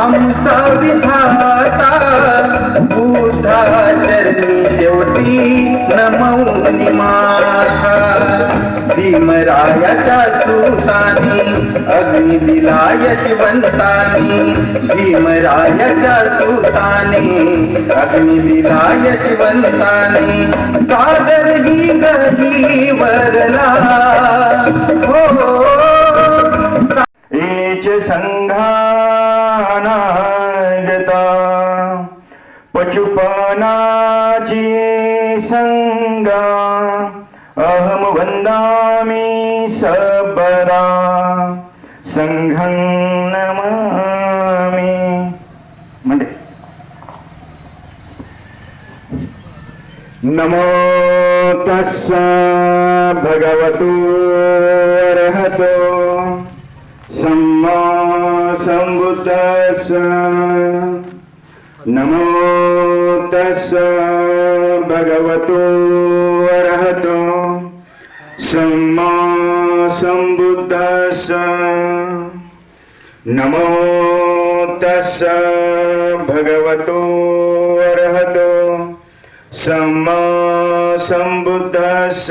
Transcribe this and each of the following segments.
आमचा विधाता बुधा चरणी शेवटी नमवनी माथा. भीमरायाच्या सुतानी अग्नि दिला यशवंतानी भीमरायाच्या सुतानी अग्नि दिला यशवंतानी सादर ही गही वरला हो संघानागता पशुपनाची संगा। अहम वंदामि सबदा संघं नमामि। म्हणजे? नमो तस्स भगवतो। सम्बुद्धस्स नमो तस्स भगवतो अर्हतो। सम्मा सम्बुद्धस्स। नमो तस्स भगवतो अर्हतो। सम्मा सम्बुद्धस्स।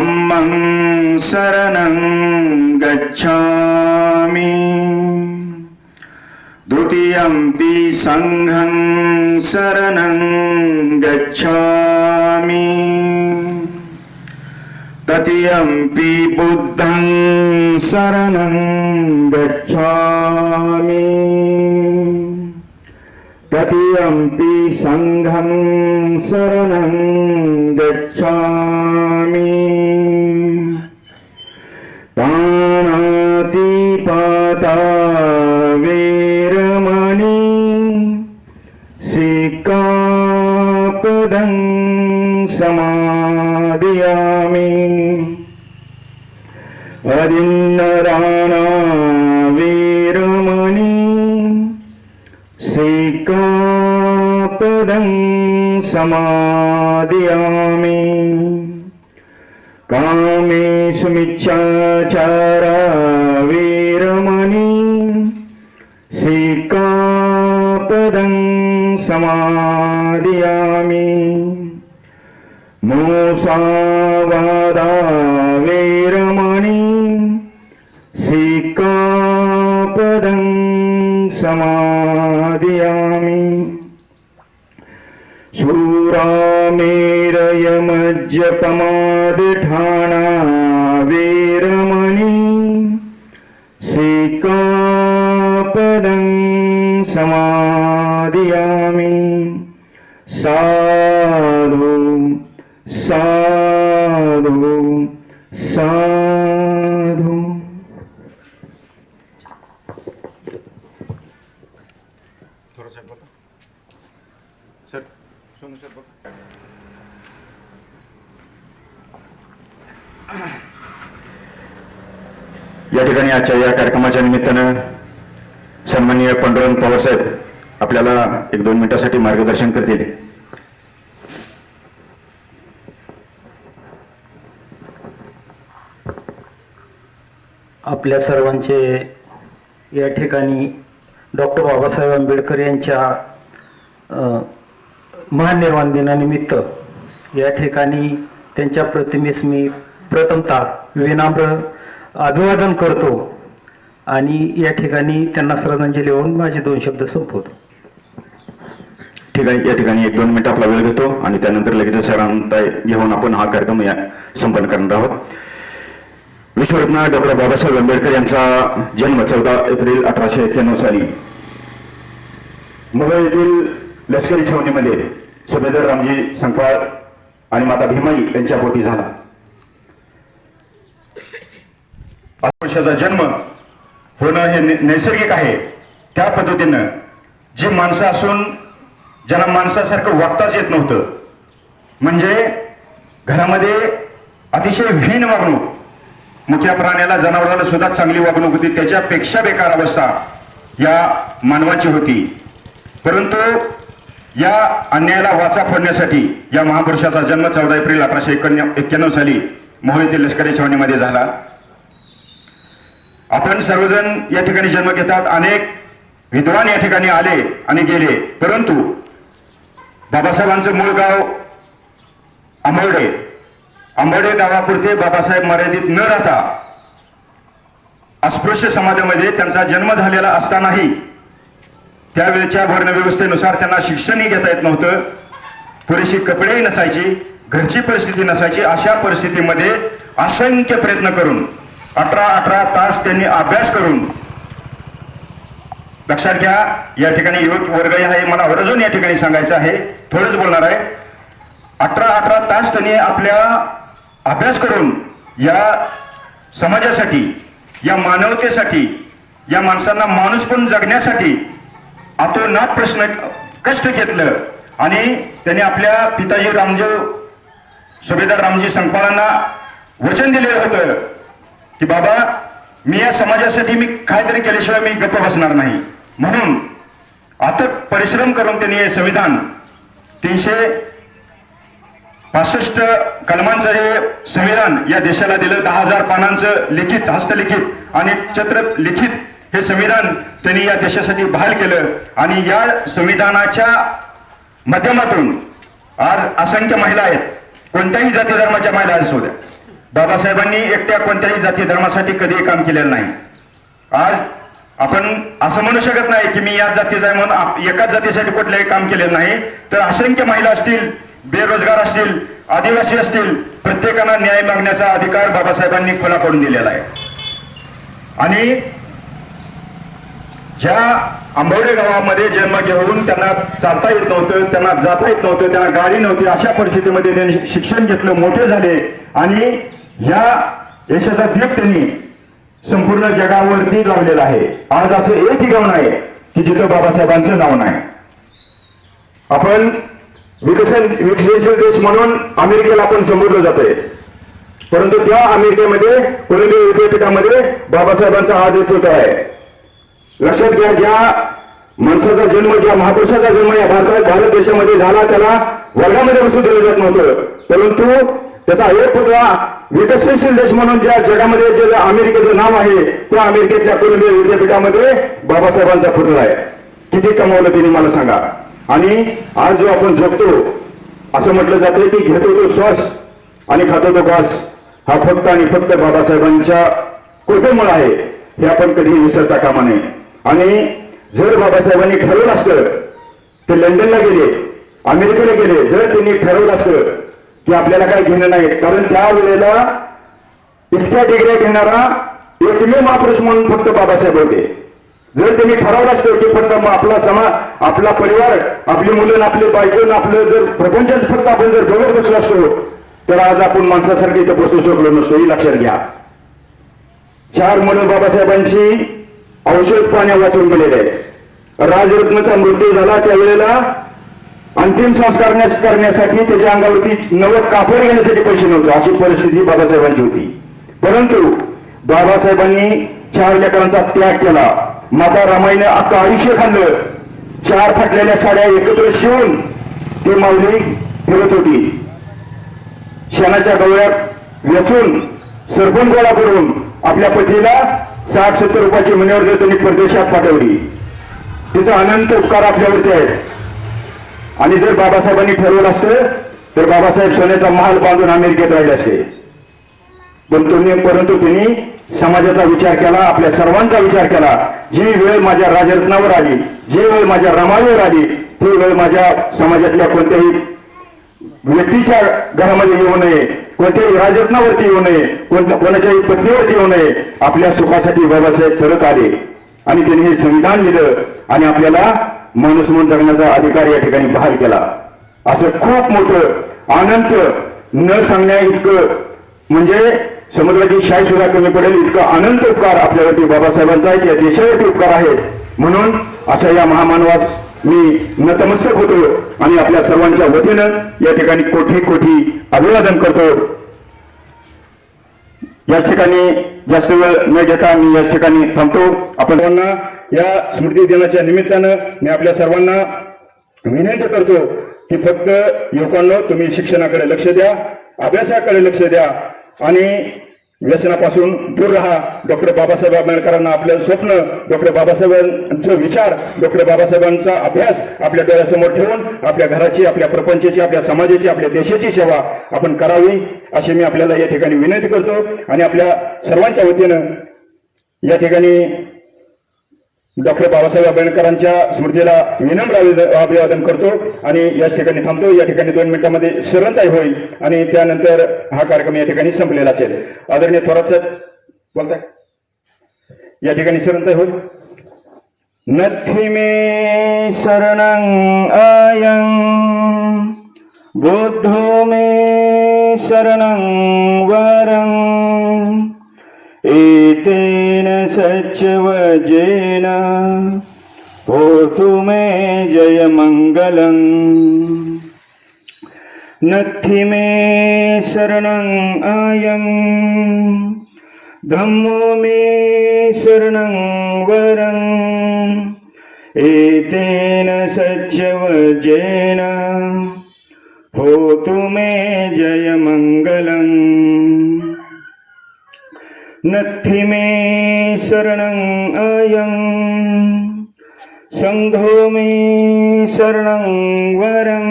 धम्मं शरणं गच्छामि। द्वितीयम्पि सङ्घं शरणं गच्छामि। तृतीयम्पि बुद्धं शरणं गच्छामि। तृतीयम्पि सङ्घं शरणं गच्छामि। सिक्कापदं समादयामि अदिन्नराणा वीरमणि सिक्कापदं समादयामि कामेषुमिच्छाचारा वीरमणि सिक्कापदं समादयामि सावादा वीरमणि सिक्कापदं समादयामि। शूरामेरयमज्जपमादिठाणा वीरमणि सिक्कापदं समादयामि। साधु साधु साधु। सर सोनू सर बघा या ठिकाणी आजच्या या कार्यक्रमाच्या निमित्तानं सन्माननीय पांडुरंग पवारसाहेब आपल्याला एक दोन मिनिटासाठी मार्गदर्शन करतील. आपल्या सर्वांचे या ठिकाणी डॉक्टर बाबासाहेब आंबेडकर यांच्या महानिर्वाण दिनानिमित्त या ठिकाणी त्यांच्या प्रतिमेस मी प्रथमतः विनम्र अभिवादन करतो आणि या ठिकाणी त्यांना श्रद्धांजली वाहून माझे दोन शब्द संपवतो. ठीक आहे या ठिकाणी एक दोन मिनिट आपला वेळ घेतो आणि त्यानंतर लगेच सरांता घेऊन आपण हा कार्यक्रम या संपन्न करणार आहोत. विश्वरत्न डॉक्टर बाबासाहेब आंबेडकर यांचा जन्म चौदा एप्रिल अठराशे एक्क्याण्णव साली. मुंबई येथील लष्करी छावणीमध्ये सुभेदार रामजी संकवाळ आणि माता भीमाई यांच्या पोटी झाला. पाच वर्षाचा जन्म होणं हे नैसर्गिक आहे. त्या पद्धतीनं जी माणसं असून ज्यांना माणसासारखं वागताच येत नव्हतं म्हणजे घरामध्ये अतिशय व्हीन वागणूक मुख्या प्राण्याला जनावराला सुद्धा चांगली वागणूक होती. त्याच्यापेक्षा बेकार अवस्था या मानवाची होती. परंतु या अन्यायाला वाचा फोडण्यासाठी या महापुरुषाचा जन्म चौदा एप्रिल अठराशे एक्क्याण्णव साली मोहोळ येथील लष्करी छावणीमध्ये झाला. आपण सर्वजण या ठिकाणी जन्म घेतात. अनेक विद्वान या ठिकाणी आले आणि गेले. परंतु बाबासाहेबांचं मूळ गाव आंबर्डे आंबर्डे गावापुरते बाबासाहेब मर्यादित न राहता अस्पृश्य समाजामध्ये त्यांचा जन्म झालेला असतानाही त्यावेळच्या वर्णव्यवस्थेनुसार त्यांना शिक्षणही घेता येत नव्हतं. पुरेशी कपडेही नसायची घरची परिस्थिती नसायची. अशा परिस्थितीमध्ये असंख्य प्रयत्न करून अठरा अठरा तास त्यांनी अभ्यास करून लक्षात घ्या या ठिकाणी युवक वर्ग आहे मला आवर्जून या ठिकाणी सांगायचं आहे. थोडंच बोलणार आहे. अठरा अठरा तास त्यांनी आपल्या अभ्यास करून या समाजासाठी या मानवतेसाठी या माणसांना माणूस पण जगण्यासाठी आतोनात प्रश्न कष्ट घेतलं आणि त्यांनी आपल्या पिताजी रामदेव सुभेदार रामजी संकपाळांना वचन दिलेलं होतं की बाबा मी या समाजासाठी मी काहीतरी केल्याशिवाय मी गप्प बसणार नाही. म्हणून आता परिश्रम करून त्यांनी हे संविधान तीनशे पासष्ट कलमांचं हे संविधान या देशाला दिलं. दहा हजार पानांचं लिखित हस्तलिखित आणि चत्र लिखित हे संविधान त्यांनी या देशासाठी बहाल केलं. आणि या संविधानाच्या माध्यमातून आज असंख्य महिला आहेत. कोणत्याही जाती धर्माच्या महिला असू द्या बाबासाहेबांनी एकट्या कोणत्याही जाती धर्मासाठी कधीही काम केलेलं नाही. आज आपण असं म्हणू शकत नाही की मी याच जातीचा आहे म्हणून एकाच जातीसाठी कुठलंही काम केलेलं नाही. तर असंख्य महिला असतील बेरोजगार असतील आदिवासी असतील प्रत्येकाला न्याय मागण्याचा अधिकार बाबासाहेबांनी खुला करून दिलेला आहे. आणि ज्या आंबवडे गावामध्ये जन्म घेऊन त्यांना चालता येत नव्हतं त्यांना जाता येत नव्हतं त्यांना गाडी नव्हती अशा परिस्थितीमध्ये त्यांनी शिक्षण घेतलं मोठे झाले. आणि ह्या यशाचा दीप त्यांनी संपूर्ण जगावरती लावलेला आहे. आज असं एकही गाव नाही की जिथं बाबासाहेबांचं नाव नाही. आपण विकसन विकसनशील देश म्हणून अमेरिकेला आपण संबोधलं जातोय. परंतु त्या अमेरिकेमध्ये कोलंबिया विद्यापीठामध्ये बाबासाहेबांचा आज येत आहे लक्षात घ्या ज्या माणसाचा जन्म ज्या महापुरुषाचा जन्म या भारतात भारत देशामध्ये झाला त्याला वर्गामध्ये बसू दिलं जात नव्हतं. परंतु त्याचा एक पुतळा विकसनशील देश म्हणून ज्या जगामध्ये जे अमेरिकेचं नाव आहे त्या अमेरिकेतल्या कोलंबिया विद्यापीठामध्ये बाबासाहेबांचा पुतळा आहे. किती कमावलं त्यांनी मला सांगा. आणि आज जो आपण जगतो असं म्हटलं जातं की घेतो तो श्वास आणि खातो तो घास. हा फक्त आणि फक्त बाबासाहेबांच्या कृपेमुळे आहे हे आपण कधीही विसरता कामा नये. आणि जर बाबासाहेबांनी ठरवलं असतं ते लंडनला गेले अमेरिकेला गेले जर त्यांनी ठरवलं असतं की आपल्याला काय घेणं नाही कारण त्यावेळेला इतक्या डिग्र्या घेणारा एकमेव महापुरुष म्हणून फक्त बाबासाहेब होते. जर त्यांनी ठरवलं असतं की फक्त मग आपला समाज आपला परिवार आपली मुलं आपले बायको आपलं जर प्रपंचच फक्त आपण जर बघत बसलो असतो तर आज आपण माणसासारखे इथं बसू शकलो नसतो. ही लक्षात घ्या. चार मुलं बाबासाहेबांची औषध पाण्या वाचून गेलेले आहेत. राजरत्नचा मृत्यू झाला त्यावेळेला अंतिम संस्कार करण्यासाठी त्याच्या अंगावरती नवं कापड घेण्यासाठी पैसे नव्हते. अशी परिस्थिती बाबासाहेबांची होती. परंतु बाबासाहेबांनी चार लेकरांचा त्याग केला. माता रामाईने अख्खं आयुष्य खाल्लं. चार फाटलेल्या साड्या एकत्र शिवून ती माऊली फिरत होती. शेणाच्या डोळ्यात वेचून सरपण गोळा करून आपल्या पतीला साठ सत्तर रुपयाची मनीवर त्यांनी परदेशात पाठवली. तिचा अनंत उपकार आपल्यावरती आहेत आणि जर बाबासाहेबांनी ठरवलं असतं तर बाबासाहेब सोन्याचा महाल बांधून अमेरिकेत राहिले असते. पण तुम्ही परंतु त्यांनी समाजाचा विचार केला आपल्या सर्वांचा विचार केला. जी वेळ माझ्या राजरत्नावर आली जी वेळ माझ्या रमाईवर आली ती वेळ माझ्या समाजातल्या कोणत्याही व्यक्तीच्या घरामध्ये येऊ नये कोणत्याही राजरत्नावरती येऊ नये कोणाच्याही पत्नीवरती येऊ नये आपल्या सुखासाठी बाबासाहेब परत आले. आणि त्यांनी हे संविधान दिलं आणि आपल्याला माणूस म्हणून जगण्याचा अधिकार या ठिकाणी बहाल केला. असं खूप मोठं अनंत न सांगण्या इतकं म्हणजे समुद्राची शाय सुद्धा कमी पडेल. इतका अनंत उपकार आपल्यावरती बाबासाहेबांचा आहे. या देशावरती उपकार आहे म्हणून अशा या महामानवास मी नतमस्तक होतो आणि आपल्या सर्वांच्या वतीनं या ठिकाणी कोठी कोठी अभिवादन करतो. या ठिकाणी जास्त वेळ न घेता मी या ठिकाणी थांबतो. आपण सर्वांना या स्मृती दिनाच्या निमित्तानं मी आपल्या सर्वांना विनंती करतो की फक्त युवकांना तुम्ही शिक्षणाकडे लक्ष द्या अभ्यासाकडे लक्ष द्या. आणि व्यसनापासून दूर राहा. डॉक्टर बाबासाहेब आंबेडकरांना आपलं स्वप्न डॉक्टर बाबासाहेबांचं विचार डॉक्टर बाबासाहेबांचा अभ्यास आपल्या डोळ्यासमोर ठेवून आपल्या घराची आपल्या प्रपंचाची आपल्या समाजाची आपल्या देशाची सेवा आपण करावी अशी मी आपल्याला या ठिकाणी विनंती करतो. आणि आपल्या सर्वांच्या वतीनं या ठिकाणी डॉक्टर बाबासाहेब आंबेडकरांच्या स्मृतीला विनम्र अभि- अभिवादन करतो आणि या ठिकाणी थांबतो या ठिकाणी दोन मिनिटांमध्ये शरणताई होईल आणि त्यानंतर हा कार्यक्रम या ठिकाणी संपलेला असेल. आदरणीय थोरात साहेब बोलताय. या ठिकाणी शरणताई होईल. नथी मे शरण आयं. बुद्धो मे शरणं वरं. एतेन सच्वजेन होतु मे जयमङ्गलम्। नत्थि मे शरणम् अयम् धम्मो मे शरणं वरं एतेन सच्चवजेन। होतु मे जयमङ्गलम्। नथि मे शरणं आयं सङ्घो मे शरणं वरम्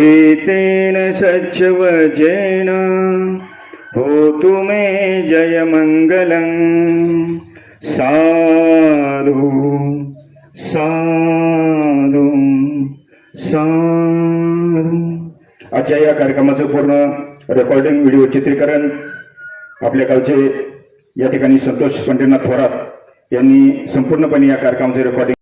एतेन सच्वजेन होतु मे जयमङ्गलम् साधु साधु साधु। आजच्या या कार्यक्रमाचं पूर्ण रेकॉर्डिंग व्हिडिओ चित्रीकरण आपल्या कालचे या ठिकाणी संतोष पंढरीनाथ थोरात यांनी संपूर्णपणे या कार्यक्रमाचे रेकॉर्डिंग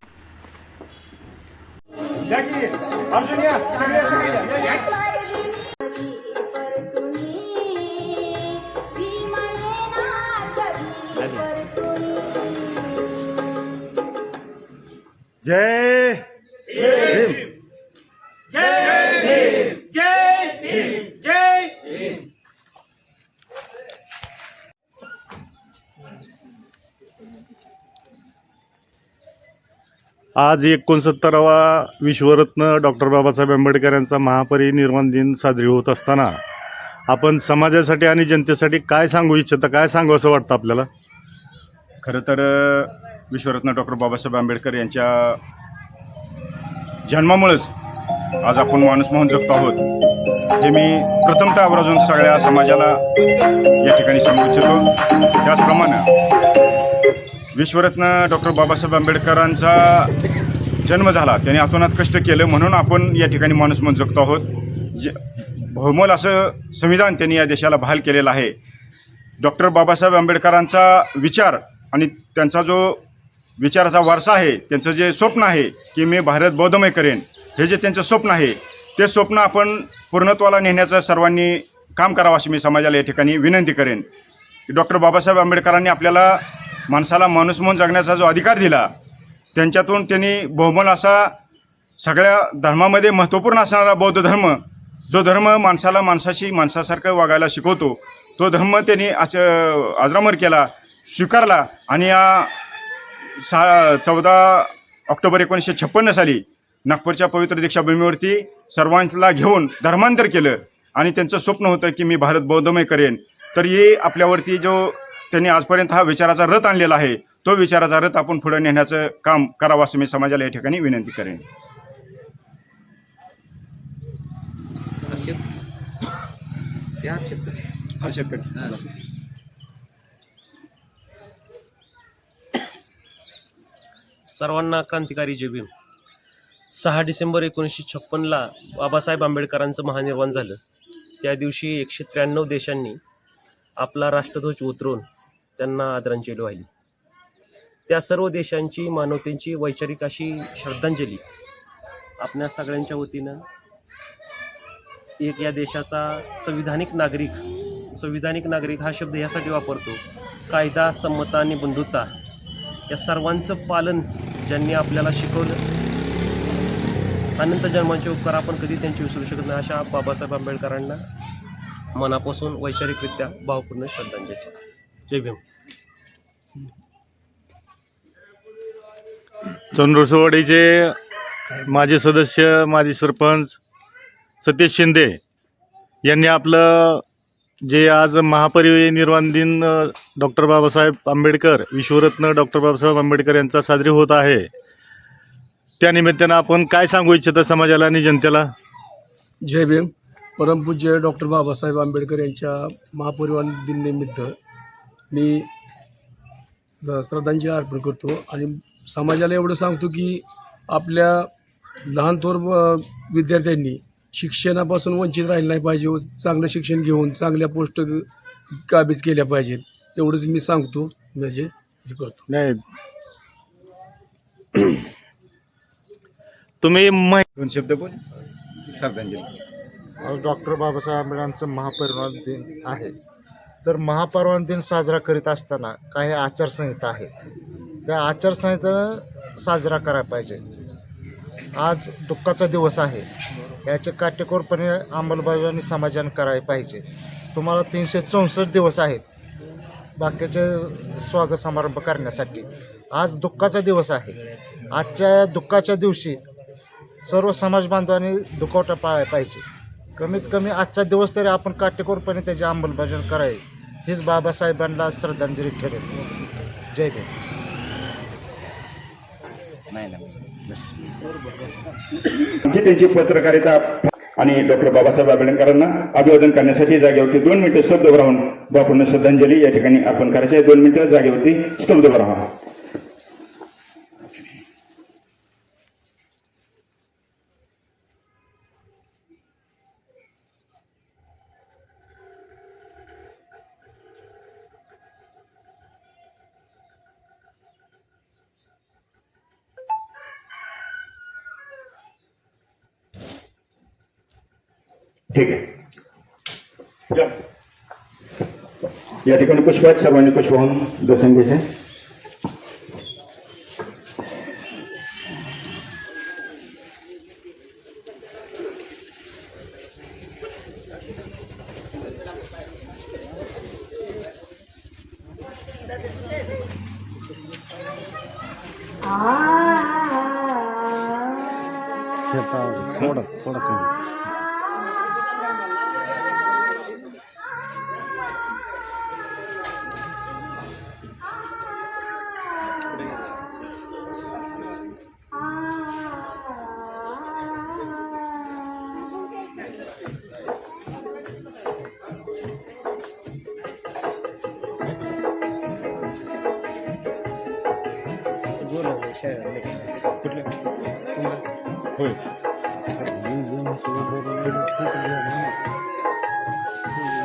आज एकोणसत्तरावा विश्वरत्न डॉक्टर बाबासाहेब आंबेडकर यांचा महापरिनिर्वाण दिन साजरी होत असताना आपण समाजासाठी आणि जनतेसाठी काय सांगू इच्छिता काय सांगू असं वाटतं आपल्याला? खरं तर विश्वरत्न डॉक्टर बाबासाहेब आंबेडकर यांच्या जन्मामुळेच आज आपण माणूस म्हणून जगतो आहोत. हे मी प्रथमतः आवर्जून सगळ्या समाजाला या ठिकाणी सांगू इच्छितो. त्याचप्रमाणे विश्वरत्न डॉक्टर बाबासाहेब आंबेडकरांचा जन्म झाला. त्यांनी अतोनात कष्ट केलं म्हणून आपण या ठिकाणी माणूस म्हणून जगतो आहोत. जे बहुमोल असं संविधान त्यांनी या देशाला बहाल केलेलं आहे. डॉक्टर बाबासाहेब आंबेडकरांचा विचार आणि त्यांचा जो विचाराचा वारसा आहे त्यांचं जे स्वप्न आहे की मी भारत बौद्धमय करेन हे जे त्यांचं स्वप्न आहे ते स्वप्न आपण पूर्णत्वाला नेण्याचं सर्वांनी काम करावं अशी मी समाजाला या ठिकाणी विनंती करेन. डॉक्टर बाबासाहेब आंबेडकरांनी आपल्याला माणसाला माणूस म्हणून जगण्याचा जो अधिकार दिला त्यांच्यातून त्यांनी बहुमल असा सगळ्या धर्मामध्ये महत्त्वपूर्ण असणारा बौद्ध धर्म जो धर्म माणसाला माणसाशी माणसासारखं वागायला शिकवतो तो धर्म त्यांनी आच आजरामर केला स्वीकारला आणि या सा चौदा ऑक्टोबर एकोणीसशे छप्पन्न साली नागपूरच्या पवित्र दीक्षाभूमीवरती सर्वांना घेऊन धर्मांतर केलं. आणि त्यांचं स्वप्न होतं की मी भारत बौद्धमय करेन. तर हे आपल्यावरती जो त्यांनी आजपर्यंत हा विचाराचा रथ आणलेला आहे. तो विचाराचा रथ आपण पुढे नेण्याचं काम करावं असं मी समाजाला या ठिकाणी विनंती करेन. हर्षद. सर्वांना क्रांतिकारी जय भीम. सहा डिसेंबर एकोणीसशे छप्पनला बाबासाहेब आंबेडकरांचं महानिर्वाण झालं. त्या दिवशी एकशे त्र्याण्णव देशांनी आपला राष्ट्रध्वज उतरवून त्यांना आदरांजली वाहिली. त्या सर्व देशांची मानवतेची वैचारिक अशी श्रद्धांजली आपल्या सगळ्यांच्या वतीनं एक या देशाचा संविधानिक नागरिक संविधानिक नागरिक हा शब्द यासाठी वापरतो कायदा समता आणि बंधुता या सर्वांचं पालन ज्यांनी आपल्याला शिकवलं अनंत जन्माचे उपकार आपण कधी त्यांची विसरू शकत नाही अशा बाबासाहेब आंबेडकरांना मनापासून वैचारिकरित्या भावपूर्ण श्रद्धांजली. जय भीम. चंद्रसवाडीचे माजी सदस्य माजी सरपंच सतीश शिंदे यांनी आपलं जे आज महापरिनिर्वाण दिन डॉक्टर बाबासाहेब आंबेडकर विश्वरत्न डॉक्टर बाबासाहेब आंबेडकर यांचा साजरी होत आहे. त्या निमित्तानं आपण काय सांगू इच्छिता समाजाला आणि जनतेला? जय भीम. परमपूज्य डॉक्टर बाबासाहेब आंबेडकर यांच्या महापरिवार दिननिमित्त मी श्रद्धांजली अर्पण करतो आणि समाजाला एवढं सांगतो की आपल्या लहान थोर विद्यार्थ्यांनी शिक्षणापासून वंचित राहिलं नाही पाहिजे. व चांगलं शिक्षण घेऊन चांगल्या पोस्ट काबीज केल्या पाहिजेत एवढंच मी सांगतो. म्हणजे करतो. नाही. तुम्ही दोन शब्द बोल. श्रद्धांजली. आज डॉक्टर बाबासाहेब आंबेडकरांचं महापरिनिर्वाण दिन आहे. तर महापर्वण दिन साजरा करीत असताना काही आचारसंहिता आहेत त्या आचारसंहिता साजरा करायला पाहिजे. आज दुःखाचा दिवस आहे. याचे काटेकोरपणे अंमलबजावणी समाजाने करायला पाहिजे. तुम्हाला तीनशे चौसष्ट दिवस आहेत. बाकीचे स्वागत समारंभ करण्यासाठी. आज दुःखाचा दिवस आहे. आजच्या दुःखाच्या दिवशी सर्व समाज बांधवांनी दुखवटा पाळायला पाहिजे. कमीत कमी आजचा दिवस तरी आपण काटेकोरपणे त्याची अंमलबजावणी करावी. हीच बाबासाहेबांना श्रद्धांजली ठरेल. जय भीम. आमची त्यांची पत्रकारिता आणि डॉक्टर बाबासाहेब आंबेडकरांना अभिवादन करण्यासाठी जागेवरती दोन मिनिटं शब्द राहून बापूंना श्रद्धांजली. या ठिकाणी आपण करायची आहे. दोन मिनिटं जागेवरती शब्द राहा. ठीक आहे या. या ठिकाणी पुष्प आहेत सर्वांनी पुष्प होऊन दर्शन घ्यायचे थोडं थोडं कमी। होय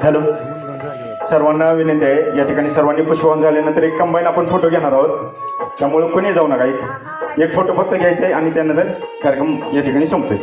हॅलो. सर्वांना विनंती आहे या ठिकाणी सर्वांनी पुष्पवान झाल्यानंतर एक कंबाईन आपण फोटो घेणार आहोत. त्यामुळे कोणी जाऊ नका एक एक फोटो फक्त घ्यायचा आहे आणि त्यानंतर कार्यक्रम या ठिकाणी संपतोय.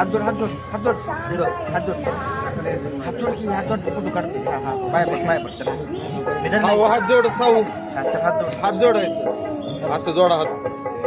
हात जोड हात जोड हात जोड हात जोड हात जोड की हात जोड फोटो काढते हा हा पाय पड पाय पड चला निधन नाही. हात जोड साऊ हात जोड हात जोडायचं असं जोडा हात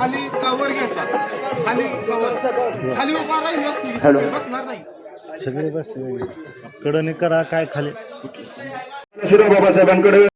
खाली कवर घ्यायचा. खाली कवर खाली उभा राहील व्यवस्थित. बसणार नाही. कडणी करा काय खाली? शिवराव बाबासाहेबांकडे